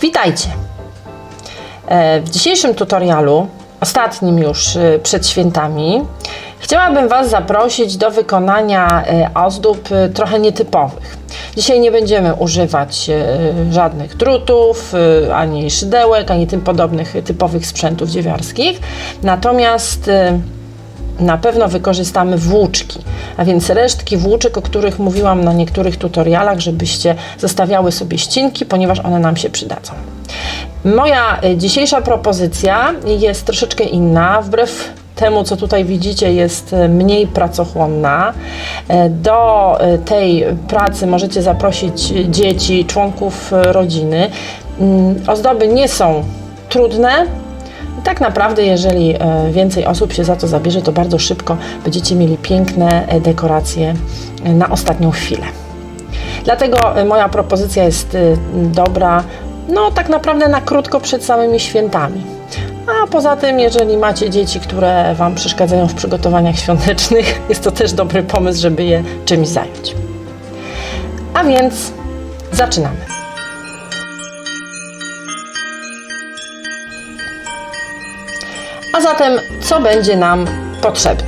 Witajcie! E, W dzisiejszym tutorialu, ostatnim już e, przed świętami, chciałabym Was zaprosić do wykonania e, ozdób trochę nietypowych. Dzisiaj nie będziemy używać żadnych drutów, ani szydełek, ani tym podobnych typowych sprzętów dziewiarskich. Natomiast na pewno wykorzystamy włóczki, a więc resztki włóczek, o których mówiłam na niektórych tutorialach, żebyście zostawiały sobie ścinki, ponieważ one nam się przydadzą. Moja y, dzisiejsza propozycja jest troszeczkę inna, wbrew temu, co tutaj widzicie, jest y, mniej pracochłonna. Y, Do tej pracy możecie zaprosić dzieci, członków rodziny. Mm, Ozdoby nie są trudne, tak naprawdę, jeżeli e, więcej osób się za to zabierze, to bardzo szybko będziecie mieli piękne e, dekoracje e, na ostatnią chwilę. Dlatego moja propozycja jest dobra, no tak naprawdę na krótko przed samymi świętami. A poza tym, jeżeli macie dzieci, które Wam przeszkadzają w przygotowaniach świątecznych, jest to też dobry pomysł, żeby je czymś zająć. A więc zaczynamy. A zatem, co będzie nam potrzebne?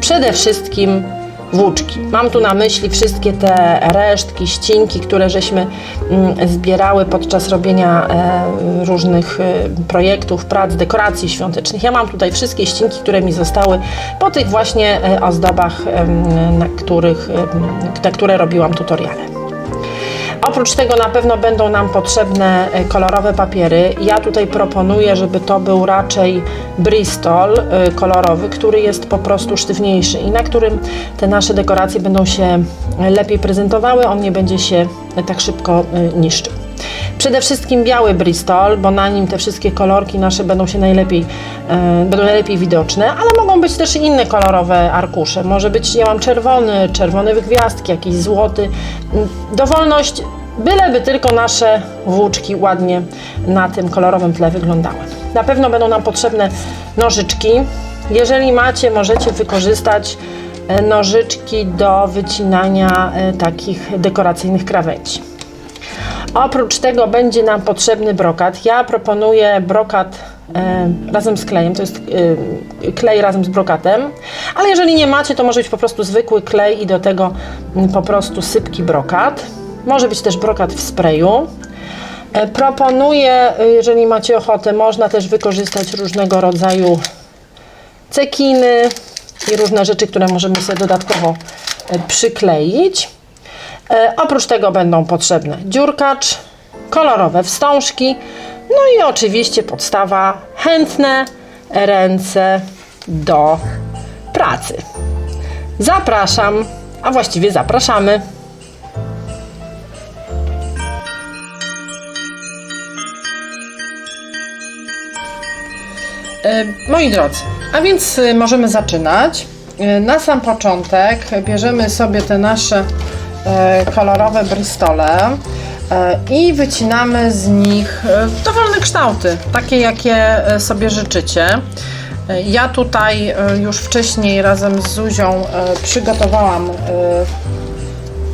Przede wszystkim włóczki. Mam tu na myśli wszystkie te resztki, ścinki, które żeśmy mm, zbierały podczas robienia e, różnych e, projektów, prac, dekoracji świątecznych. Ja mam tutaj wszystkie ścinki, które mi zostały po tych właśnie e, ozdobach, na których, na które robiłam tutoriale. Oprócz tego na pewno będą nam potrzebne e, kolorowe papiery. Ja tutaj proponuję, żeby to był raczej Bristol e, kolorowy, który jest po prostu sztywniejszy i na którym te nasze dekoracje będą się lepiej prezentowały, on nie będzie się tak szybko e, niszczył. Przede wszystkim biały Bristol, bo na nim te wszystkie kolorki nasze będą się najlepiej, e, będą najlepiej widoczne, ale mogą być też inne kolorowe arkusze. Może być, ja mam czerwony, czerwone gwiazdki, jakiś złoty. Dowolność, byleby tylko nasze włóczki ładnie na tym kolorowym tle wyglądały. Na pewno będą nam potrzebne nożyczki. Jeżeli macie, możecie wykorzystać e, nożyczki do wycinania e, takich dekoracyjnych krawędzi. Oprócz tego będzie nam potrzebny brokat. Ja proponuję brokat e, razem z klejem, to jest klej razem z brokatem, ale jeżeli nie macie, to może być po prostu zwykły klej i do tego mm, po prostu sypki brokat. Może być też brokat w sprayu. E, proponuję, e, jeżeli macie ochotę, można też wykorzystać różnego rodzaju cekiny i różne rzeczy, które możemy sobie dodatkowo e, przykleić. E, oprócz tego będą potrzebne dziurkacz, kolorowe wstążki, no i oczywiście podstawa chętne ręce do pracy. Zapraszam, a właściwie zapraszamy. Moi drodzy, a więc e, możemy zaczynać. E, Na sam początek bierzemy sobie te nasze e, kolorowe bristole e, i wycinamy z nich e, dowolne kształty, takie jakie e, sobie życzycie. E, Ja tutaj e, już wcześniej razem z Zuzią e, przygotowałam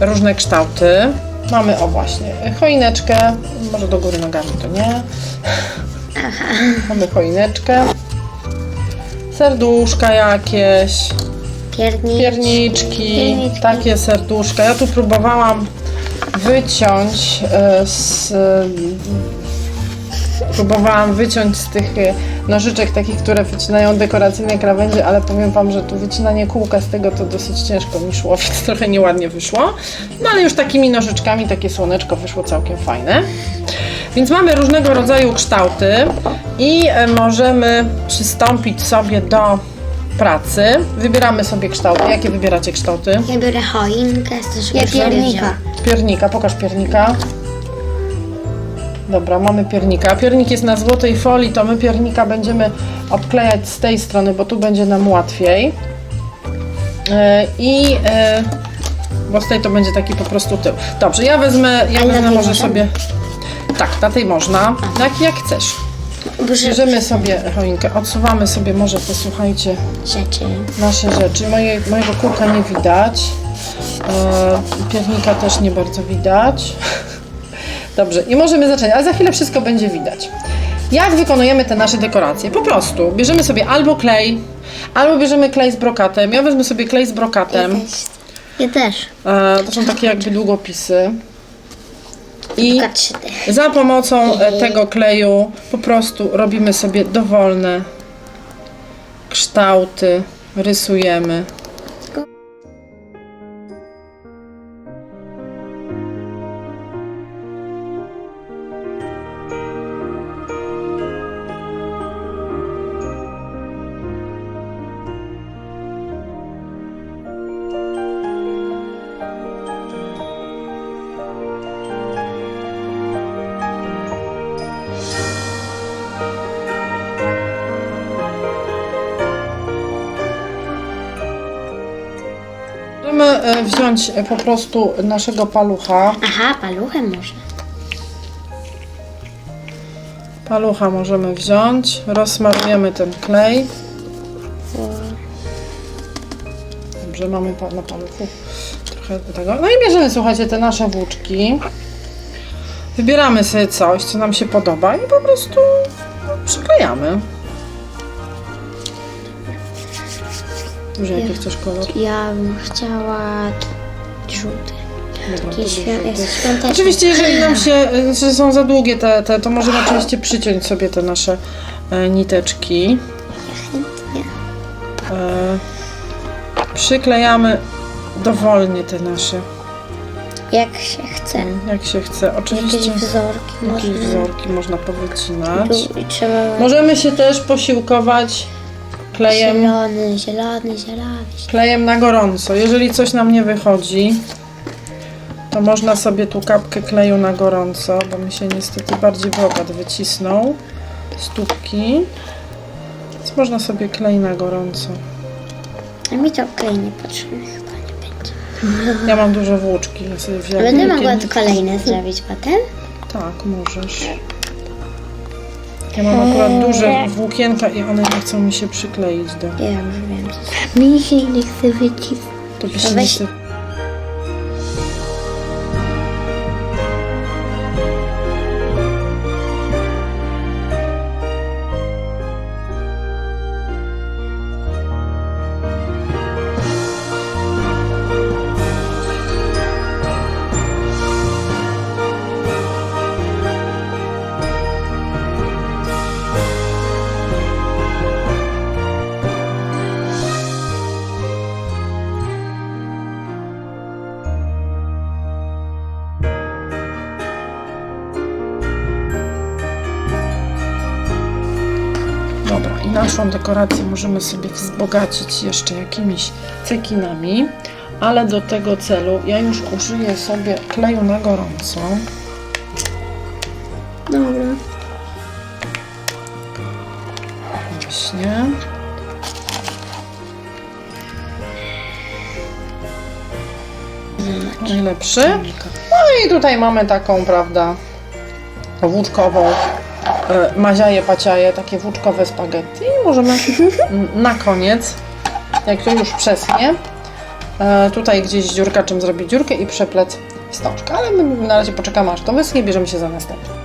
e, różne kształty. Mamy o właśnie choineczkę, może do góry nogami to nie. Mamy choineczkę. Serduszka jakieś, pierniczki, Pierniczki. takie serduszka. Ja tu próbowałam wyciąć e, z. Próbowałam wyciąć z tych e, nożyczek takich, które wycinają dekoracyjne krawędzie, ale powiem Wam, że tu wycinanie kółka z tego to dosyć ciężko mi szło, więc trochę nieładnie wyszło. No ale już takimi nożyczkami takie słoneczko wyszło całkiem fajne. Więc mamy różnego rodzaju kształty i e, możemy przystąpić sobie do pracy. Wybieramy sobie kształty. Jakie wybieracie kształty? Ja biorę choinkę, też Ja piernika. Piernika, pokaż piernika. Dobra, mamy piernika. Piernik jest na złotej folii, to my piernika będziemy obklejać z tej strony, bo tu będzie nam łatwiej. E, I e, bo z tej to będzie taki po prostu tył. Dobrze, ja wezmę, ja wezmę może sobie. Tak, na tej można. Jak, jak chcesz. Bierzemy sobie choinkę, odsuwamy sobie może, posłuchajcie, rzeczy. nasze rzeczy. Moje, mojego kurka nie widać. E, piernika też nie bardzo widać. Dobrze, i możemy zacząć, ale za chwilę wszystko będzie widać. Jak wykonujemy te nasze dekoracje? Po prostu bierzemy sobie albo klej, albo bierzemy klej z brokatem. Ja wezmę sobie klej z brokatem. Ja też. E, to są takie jakby długopisy. I Tylko 3D. za pomocą e, tego kleju po prostu robimy sobie dowolne kształty, rysujemy. Możemy e, wziąć e, po prostu naszego palucha. Aha, paluchem może. Palucha możemy wziąć, rozsmarujemy ten klej. Dobrze, mamy pa- na paluchu trochę tego. No i bierzemy, słuchajcie, te nasze włóczki. Wybieramy sobie coś, co nam się podoba i po prostu no, przyklejamy. Dobrze, jaki chcesz kolor? Ja bym chciała żółty. Dobra, Taki to świ- świąteczny. Oczywiście, jeżeli nam się, y, że są za długie te, te to możemy oczywiście przyciąć sobie te nasze e, niteczki. Chętnie. E, przyklejamy dowolnie te nasze, Jak się chce. jak się chce. Jakieś Oczywiście wzorki jakieś można. wzorki można powycinać. Tu i trzeba Możemy się też posiłkować klejem, zielony, zielony, zielony. klejem na gorąco. Jeżeli coś nam nie wychodzi, to można sobie tu kapkę kleju na gorąco, bo mi się niestety bardziej brokat wycisnął. Stópki. Więc można sobie klej na gorąco. A mi to klej nie potrzebny chyba nie będzie. Ja mam duże włóczki, ja sobie wziąłem. Będę mogła kolejne zrobić potem? Tak, możesz. Ja mam akurat duże włókienka i one nie chcą mi się przykleić do... Ja już wiem. Mi się nie chce wycisnąć. To by To się weź- niestety... Dobra, i naszą dekorację możemy sobie wzbogacić jeszcze jakimiś cekinami, ale do tego celu ja już użyję sobie kleju na gorąco. Dobra. Właśnie. Najlepszy. No i tutaj mamy taką, prawda, włóczkową e, maziaję, paciaję, takie włóczkowe spaghetti. I możemy na koniec, jak to już przeschnie, e, tutaj gdzieś dziurkaczem zrobić dziurkę i przeplec wstążkę. Ale my na razie poczekamy aż to wyschnie bierzemy się za następne.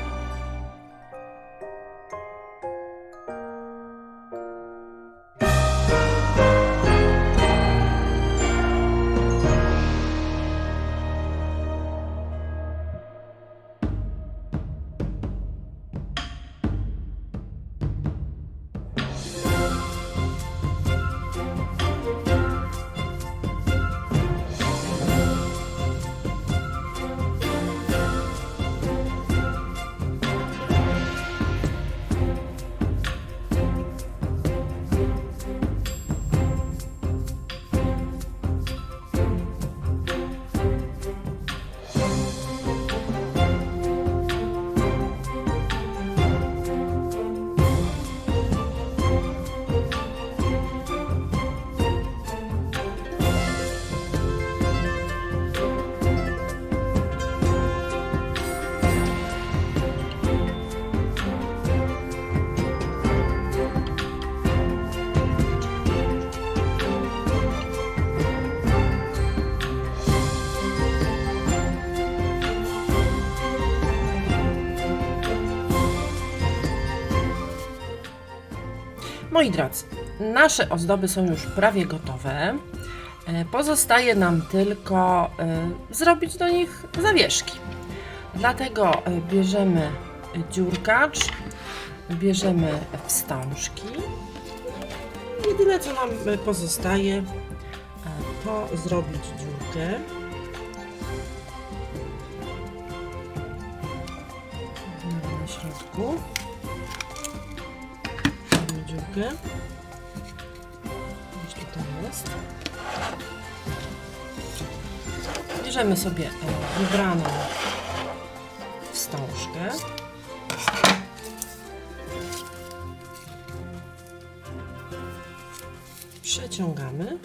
Moi drodzy, nasze ozdoby są już prawie gotowe. E, Pozostaje nam tylko e, zrobić do nich zawieszki. Dlatego e, bierzemy dziurkacz, bierzemy wstążki. Jedyne co nam pozostaje, to zrobić dziurkę. Na środku. Tutaj jest. Bierzemy sobie e, wybraną wstążkę. Przeciągamy.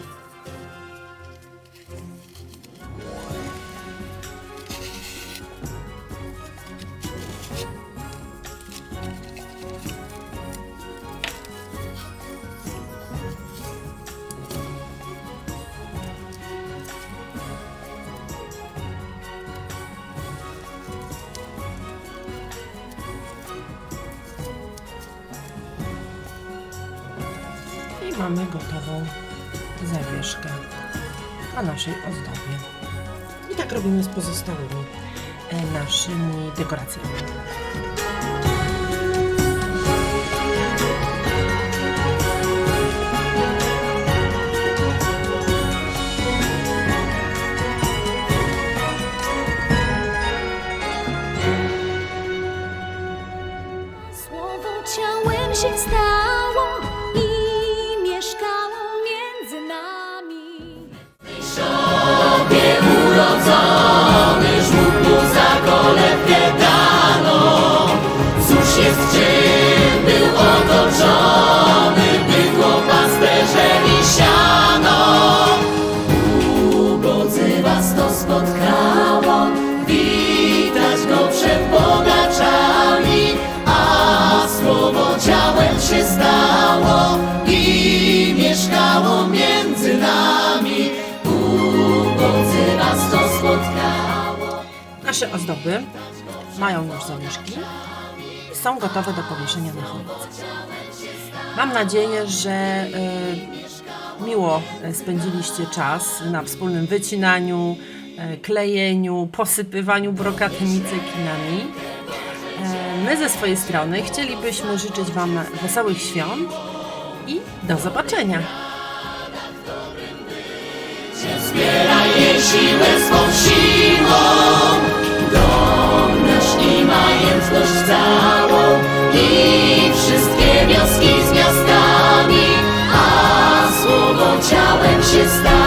Mamy gotową zawieszkę na naszej ozdobie. I tak robimy z pozostałymi e, naszymi dekoracjami. Ciałem się stało i mieszkało między nami. Ubodzy was to spotkało. Nasze ozdoby mają już zawieszki i są gotowe do powieszenia na choince. Mam nadzieję, że e, miło spędziliście czas na wspólnym wycinaniu, e, klejeniu, posypywaniu brokatymi cekinami. My ze swojej strony chcielibyśmy życzyć Wam wesołych świąt i do zobaczenia. Zbieraj siłę swą siłą, dom nasz i majętność całą i wszystkie wioski z miastami, a słowo ciałem się stało.